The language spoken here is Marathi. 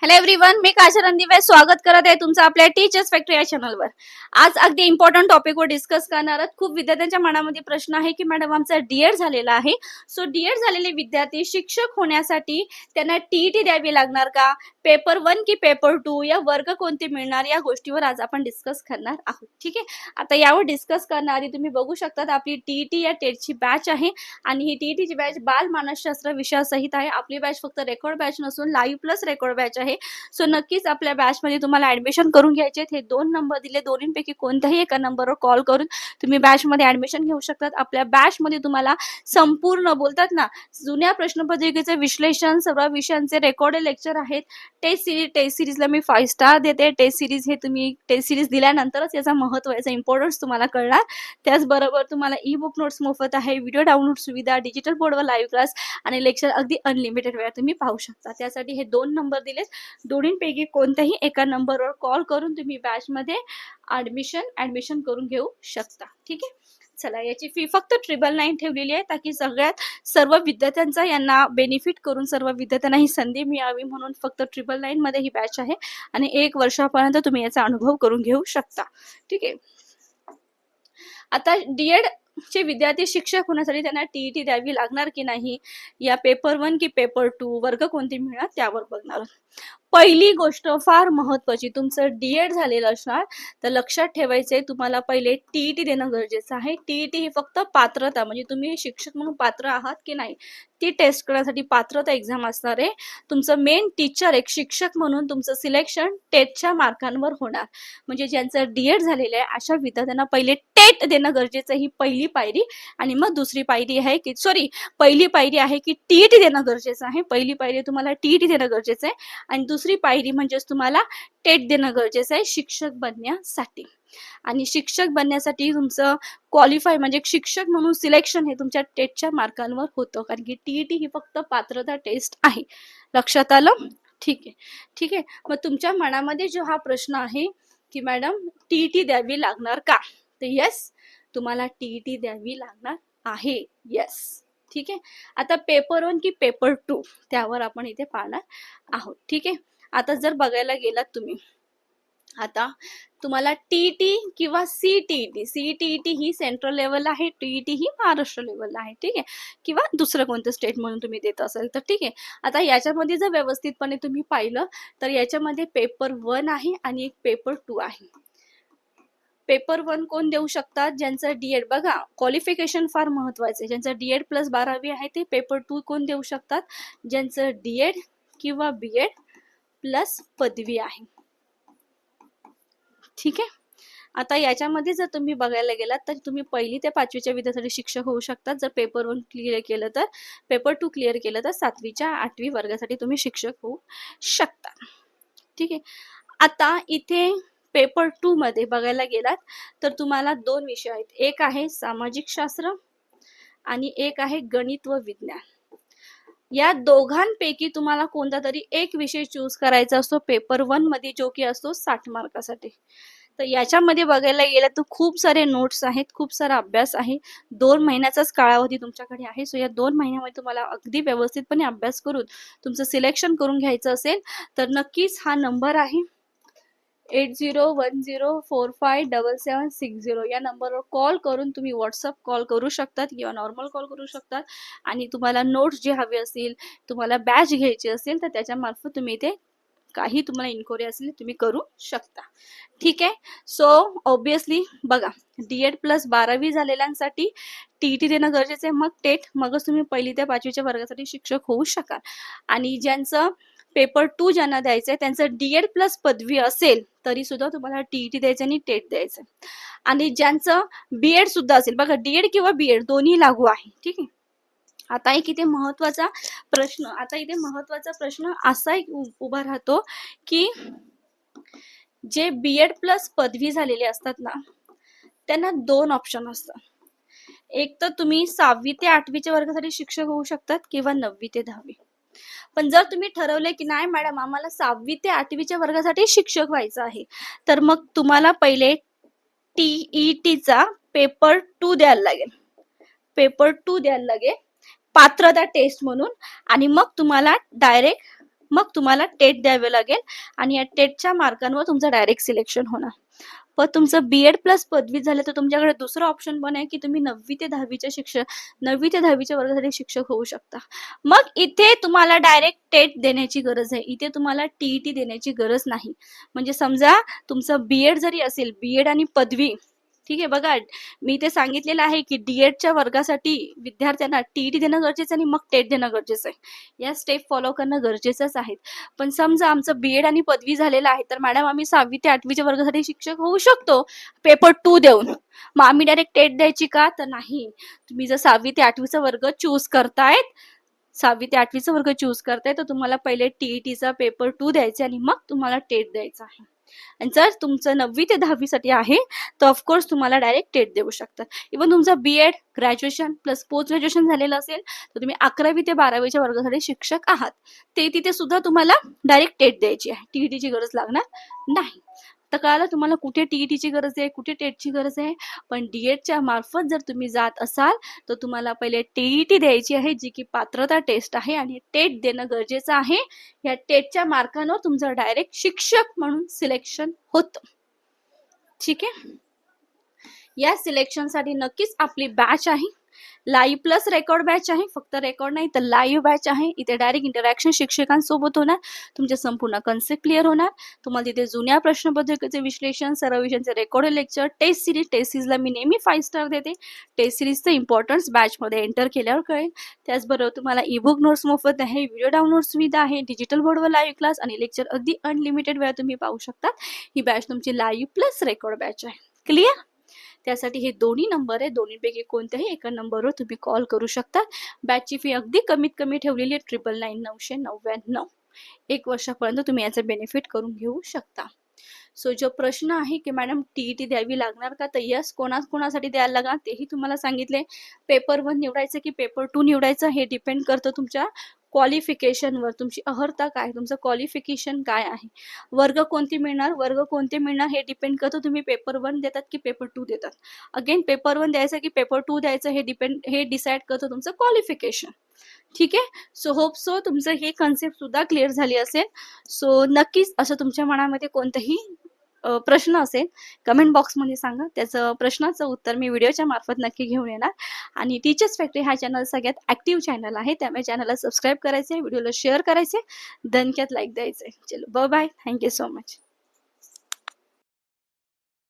हॅलो एव्हरीवन मी काशा रणदिवे स्वागत करत आहे तुमचं आपल्या टीचर्स फॅक्टरी या चॅनलवर आज अगदी इम्पॉर्टंट टॉपिकवर डिस्कस करणार आहोत. खूप विद्यार्थ्यांच्या मनामध्ये प्रश्न आहे की मॅडम आमचा डीएड झालेला आहे. सो डीएड झालेले विद्यार्थी शिक्षक होण्यासाठी त्यांना टीईटी द्यावी लागणार का? पेपर वन की पेपर टू या वर्ग कोणते मिळणार? या गोष्टीवर आज आपण डिस्कस करणार आहोत. ठीक आहे? आता यावर डिस्कस करणारी तुम्ही बघू शकतात आपली टीईटी या टेटची बॅच आहे आणि ही टीईटीची बॅच बाल मानसशास्त्र विषयासहित आहे. आपली बॅच फक्त रेकॉर्ड बॅच नसून लाईव्ह प्लस रेकॉर्ड बॅच आहे. सो नक्कीच आपल्या बॅचमध्ये तुम्हाला ऍडमिशन करून घ्यायचे आहेत. हे दोन नंबर दिले. दोन्हीपैकी कोणत्याही एका नंबरवर कॉल करून तुम्ही बॅचमध्ये ऍडमिशन घेऊ शकतात. आपल्या बॅचमध्ये तुम्हाला संपूर्ण बोलतात ना जुन्या प्रश्नपत्रिकेचे विश्लेषण सर्व विषयांचे रेकॉर्डेड लेक्चर आहेत. टेस्ट सिरीज टेस्ट सिरीजला मी फाईव्ह स्टार देते. टेस्ट सिरीज हे तुम्ही टेस्ट सिरीज दिल्यानंतरच याचा महत्त्व याचा इम्पॉर्टन्स तुम्हाला कळणार. त्याचबरोबर तुम्हाला ई बुक नोट्स मोफत आहे. व्हिडिओ डाउनलोड सुविधा डिजिटल बोर्डवर लाईव्ह क्लास आणि लेक्चर अगदी अनलिमिटेड वेळा तुम्ही पाहू शकता. त्यासाठी हे दोन नंबर दिलेत. दोन्हीपैकी कोणत्याही एका नंबरवर कॉल करून तुम्ही बॅचमध्ये ॲडमिशन ऍडमिशन करून घेऊ शकता. ठीक आहे? चला याची फी फक्त ट्रिपल नाईन ठेवलेली आहे. ताकी सगळ्यात सर्व विद्यार्थ्यांचा यांना बेनिफिट करून सर्व विद्यार्थ्यांना ही संधी मिळावी म्हणून फक्त ट्रिपल नाईन मध्ये ही बॅच आहे आणि एक वर्षापर्यंत तुम्ही याचा अनुभव करून घेऊ शकता. ठीक आहे? आता डीएड चे विद्यार्थी शिक्षक होण्यासाठी त्यांना टीईटी द्यावी लागणार की नाही? या पेपर वन की पेपर टू वर्ग कोणते मिळणार त्यावर बघणार आहोत. पहिली गोष्ट फार महत्वाची तुमचं डीएड झालेलं असणार तर लक्षात ठेवायचंय तुम्हाला पहिले टीईटी देणं गरजेचं आहे. टीईटी ही फक्त पात्रता म्हणजे तुम्ही शिक्षक म्हणून पात्र आहात की नाही ती टेस्ट करण्यासाठी पात्रता एक्झाम असणार आहे. तुमचं मेन टीचर एक शिक्षक म्हणून तुमचं सिलेक्शन टेटच्या मार्कांवर होणार. म्हणजे ज्यांचं डीएड झालेलं आहे अशा विद्यार्थ्यांना पहिले टेट देणं गरजेचं आहे ही पहिली पायरी आणि मग दुसरी पायरी आहे की सॉरी पहिली पायरी आहे की टीईटी देणं गरजेचं आहे. पहिली पायरी तुम्हाला टीईटी देणं गरजेचं आहे. आणि दुसरी पायरी म्हणजेच तुम्हाला टेट देणं गरजेचं आहे शिक्षक बनण्यासाठी. आणि शिक्षक बनण्यासाठी तुमचं क्वालिफाय म्हणजे शिक्षक म्हणून सिलेक्शन हे तुमच्या टेटच्या मार्कांवर होतं. कारण की टीईटी ही फक्त पात्रता टेस्ट आहे. लक्षात आलं? ठीक आहे. ठीक आहे. मग तुमच्या मनामध्ये जो हा प्रश्न आहे की मॅडम टीईटी द्यावी लागणार का? तर येस तुम्हाला टीईटी द्यावी लागणार आहे. येस ठीक आहे? आता पेपर वन की पेपर टू त्यावर आपण इथे पाहणार आहोत. ठीक आहे? आता जर बघायला गेलात तुम्ही आता तुम्हाला टी टी किंवा C T T C T T ही सेंट्रल लेवल आहे टी टी ही महाराष्ट्र लेवलला आहे. ठीक आहे? किंवा दुसरं कोणतं स्टेट म्हणून तुम्ही देत असाल तर ठीक आहे? आता याच्यामध्ये जर व्यवस्थितपणे तुम्ही पाहिलं तर याच्यामध्ये पेपर वन आहे आणि एक पेपर टू आहे. पेपर वन कोण देऊ शकतात? ज्यांचं डीएड बघा क्वालिफिकेशन फार महत्वाचं आहे. ज्यांचं डीएड प्लस बारावी आहे ते पेपर टू कोण देऊ शकतात? ज्यांचं डीएड किंवा बी एड प्लस पदवी आहे. ठीक आहे? आता याच्यामध्ये जर तुम्ही बघायला गेलात तर तुम्ही पहिली ते पाचवीच्या विद्यार्थ्यांसाठी शिक्षक होऊ शकतात. जर पेपर वन क्लिअर केलं तर पेपर टू क्लिअर केलं तर सातवीच्या आठवी वर्गासाठी तुम्ही शिक्षक होऊ शकता. ठीक आहे? आता इथे पेपर टू मध्ये बघायला गेलात तर तुम्हाला दोन विषय आहेत. एक आहे सामाजिक शास्त्र आणि एक आहे गणित व विज्ञान. या दोघांपैकी तुम्हाला कोणता तरी एक विषय चूज करायचा असतो पेपर वनमध्ये जो की असतो साठ मार्कासाठी. तर याच्यामध्ये बघायला गेलं तर खूप सारे नोट्स आहेत खूप सारा अभ्यास आहे. दोन महिन्याचाच कालावधी तुमच्याकडे आहे. सो या दोन महिन्यामध्ये तुम्हाला अगदी व्यवस्थितपणे अभ्यास करून तुमचं सिलेक्शन करून घ्यायचं असेल तर नक्कीच हा नंबर आहे. Eight zero one zero four five double seven six zero या नंबरवर कॉल करून तुम्ही व्हॉट्सअप कॉल करू शकतात किंवा नॉर्मल कॉल करू शकतात. आणि तुम्हाला नोट्स जे हवे असतील तुम्हाला बॅच घ्यायची असेल तर त्याच्यामार्फत तुम्ही ते काही तुम्हाला इन्क्वायरी असेल तुम्ही करू शकता. ठीक आहे? सो ऑब्विसली बघा डीएड प्लस बारावी झालेल्यांसाठी टी टी देणं गरजेचं आहे. मग टेट मगच तुम्ही पहिली ते पाचवीच्या वर्गासाठी शिक्षक होऊ शकाल. आणि ज्यांचं पेपर टू ज्यांना द्यायचंय त्यांचं डीएड प्लस पदवी असेल तरी सुद्धा तुम्हाला टी द्यायचं आणि टेट द्यायचं आणि ज्यांचं बी एड सुद्धा असेल बघा डीएड किंवा बी एड दोन्ही लागू आहे ठीक आहे? आता एक इथे महत्त्वाचा प्रश्न आता इथे महत्त्वाचा प्रश्न असा एक उभा राहतो की जे बी एड प्लस पदवी झालेले असतात ना त्यांना दोन ऑप्शन असतात. एक तर तुम्ही सहावी ते आठवीच्या वर्गासाठी शिक्षक होऊ शकतात किंवा नववी ते दहावी. पण जर तुम्ही ठरवले की नाही मॅडम आम्हाला सहावी ते आठवीच्या वर्गासाठी शिक्षक व्हायचं आहे तर मग तुम्हाला पहिले टीईटीचा पेपर टू द्यायला लागेल. पेपर टू द्यायला लागेल. पात्रता टेस्ट म्हणून. आणि मग तुम्हाला डायरेक्ट मग तुम्हाला टेट द्यावे लागेल. आणि या टेटच्या मार्कांवर तुमचं डायरेक्ट सिलेक्शन होणार. पण तुमचं बी एड प्लस पदवी झालं तर तुमच्याकडे दुसरं ऑप्शन पण आहे की तुम्ही नववी ते दहावीच्या शिक्षक नववी ते दहावीच्या वर्गासाठी शिक्षक होऊ शकता. मग इथे तुम्हाला डायरेक्ट टेट देण्याची गरज आहे. इथे तुम्हाला टीईटी देण्याची गरज नाही. म्हणजे समजा तुमचं बी एड जरी असेल बी एड आणि पदवी ठीक आहे बघा मी ते सांगितलेलं आहे की डीएडच्या वर्गासाठी विद्यार्थ्यांना टीईटी देणं गरजेचं आहे आणि मग टेट देणं गरजेचं आहे. या स्टेप फॉलो करणं गरजेचंच आहे. पण समजा आमचं बी एड आणि पदवी झालेलं आहे तर मॅडम आम्ही सहावी ते आठवीच्या वर्गासाठी शिक्षक होऊ शकतो. पेपर टू देऊन. मग आम्ही डायरेक्ट टेट द्यायची का? तर नाही. तुम्ही जर सहावी ते आठवीचा वर्ग चूज करतायत सहावी ते आठवीचा वर्ग चूज करताय तर तुम्हाला पहिले टीईटीचा पेपर टू द्यायचा आणि मग तुम्हाला टेट द्यायचा आहे. आणि जर तुमचं नववी ते दहावीसाठी आहे तर ऑफकोर्स तुम्हाला डायरेक्ट टेट देऊ शकतात इव्हन तुमचं B Ed graduation plus post graduation झालेलं असेल तर तुम्ही अकरावी ते बारावीच्या वर्गासाठी शिक्षक आहात. ते तिथे सुद्धा तुम्हाला डायरेक्ट टेट द्यायची आहे. टीईटीची गरज लागणार नाही. तर कळालं तुम्हाला कुठे टीईटीची गरज आहे कुठे टेटची गरज आहे पण डीएडच्या मार्फत जर तुम्ही जात असाल तर तुम्हाला पहिले टीईटी द्यायची आहे जी की पात्रता टेस्ट आहे आणि टेट देणं गरजेचं आहे. या टेटच्या मार्कांवर तुमचं डायरेक्ट शिक्षक म्हणून सिलेक्शन होतं. ठीक आहे? या सिलेक्शनसाठी नक्कीच आपली बॅच आहे. लाईव्ह प्लस रेकॉर्ड बॅच आहे फक्त रेकॉर्ड नाही तर लाईव्ह बॅच आहे. इथे डायरेक्ट इंटरॅक्शन शिक्षकांसोबत होणार. तुमचे संपूर्ण कन्सेप्ट क्लिअर होणार. तुम्हाला तिथे जुन्या प्रश्नपत्रिकेचे विश्लेषण सर्व विषयांचे record lecture test series test सिरीजला मी नेहमी फाईव्ह स्टार देते. टेस्ट सिरीजचं इम्पॉर्टन्स बॅचमध्ये एंटर केल्यावर कळेल. त्याचबरोबर तुम्हाला ईबुक नोट्स मोफत आहे व्हिडिओ डाउनलोड सुविधा आहे डिजिटल बोर्डवर लाईव्ह क्लास आणि लेक्चर अगदी अनलिमिटेड वेळा तुम्ही पाहू शकता ही बॅच तुमची लाईव्ह प्लस रेकॉर्ड बॅच आहे. क्लिअर त्यासाठी हे दोन्ही नंबर आहे. दोन्हीपैकी कोणत्याही एका नंबरवर तुम्ही कॉल करू शकता. बॅचची फी अगदी कमीत कमी ठेवलेली आहे. ट्रिपल नाईन नऊशे नव्याण्णव एक वर्षापर्यंत तुम्ही याचा बेनिफिट करून घेऊ शकता. सो जो प्रश्न आहे की मॅडम टीईटी द्यावी लागणार का? तर यस कोणा कोणासाठी द्यायला लागणार? तेही तुम्हाला सांगितले. पेपर वन निवडायचं की पेपर टू निवडायचं? हे डिपेंड करतं तुमच्या क्वालिफिकेशनवर तुमची अहर्ता काय? तुमचं क्वालिफिकेशन काय आहे? वर्ग कोणते मिळणार? वर्ग कोणते मिळणार? हे डिपेंड करतं. तुम्ही पेपर वन देतात की पेपर टू देतात? अगेन पेपर वन द्यायचं की पेपर टू द्यायचं हे डिपेंड हे डिसाईड करतं तुमचं क्वालिफिकेशन ठीक आहे? सो होप सो तुमचं हे कन्सेप्ट सुद्धा क्लिअर झाली असेल. सो नक्कीच असं तुमच्या मनामध्ये कोणतंही प्रश्न असेल कमेंट बॉक्समध्ये सांगा. त्याचं प्रश्नाचं उत्तर मी व्हिडिओच्या मार्फत नक्की घेऊन येणार. आणि टीचर्स फॅक्टरी हा चॅनल सगळ्यात ॲक्टिव्ह चॅनल आहे. त्यामुळे चॅनलला सबस्क्राईब करायचे व्हिडिओला शेअर करायचे दणक्यात लाईक द्यायचे चलो बाय थँक्यू सो मच